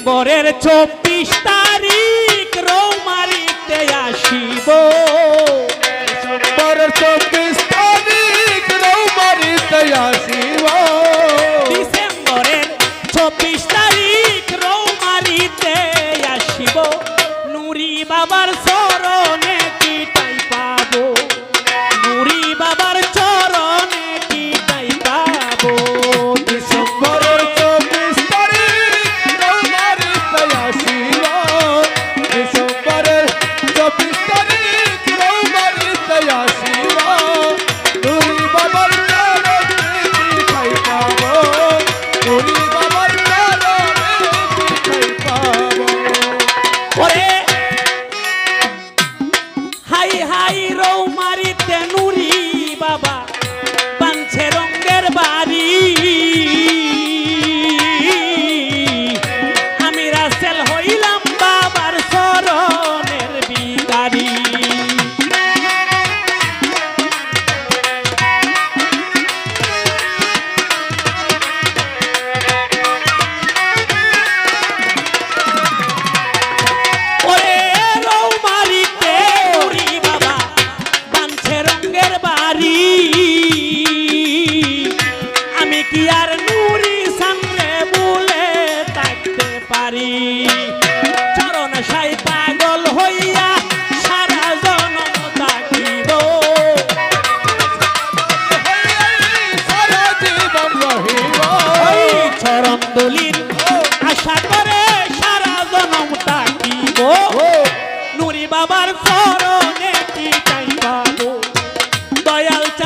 ডিসেম্বরের চব্বিশটা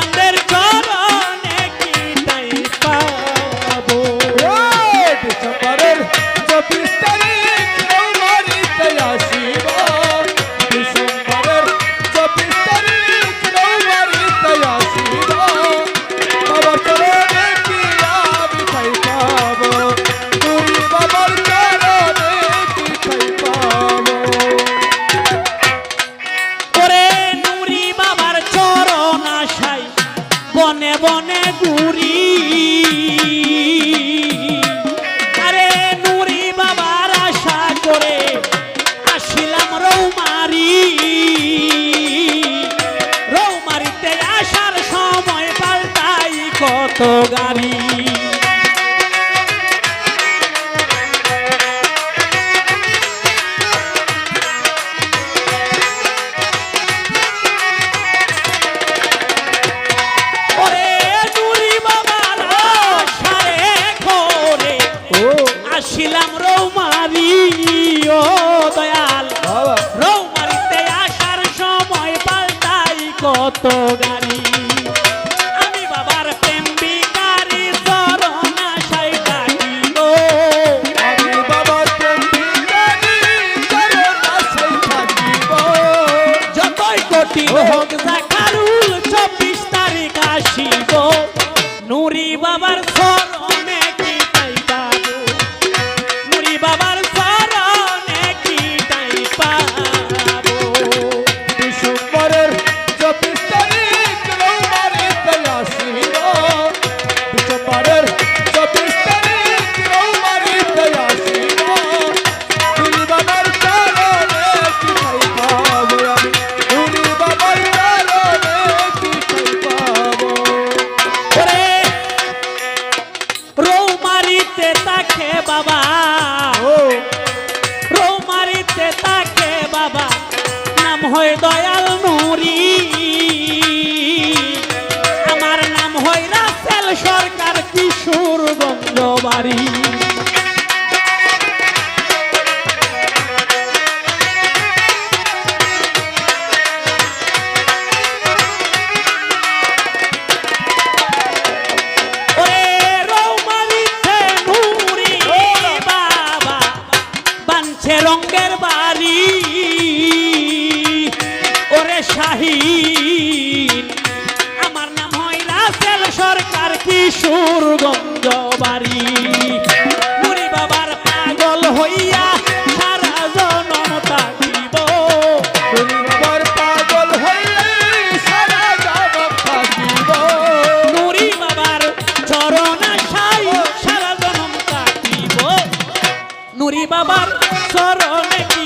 আমাদের কত গাড়ি। আসিলাম রৌমারি ও দয়াল। রৌমারিতে আসার সময় পাল্টাই কত তাকে বাবা। ও। রোমারিতে তাকে বাবা। নাম হয় দয়াল সরকার কিশোরগঞ্জ বাড়ি? মুড়ি বাবার পাগল হইয়া সারা জনতা দিব বাবার পাগল হইয়া সারা নুরি বাবার কি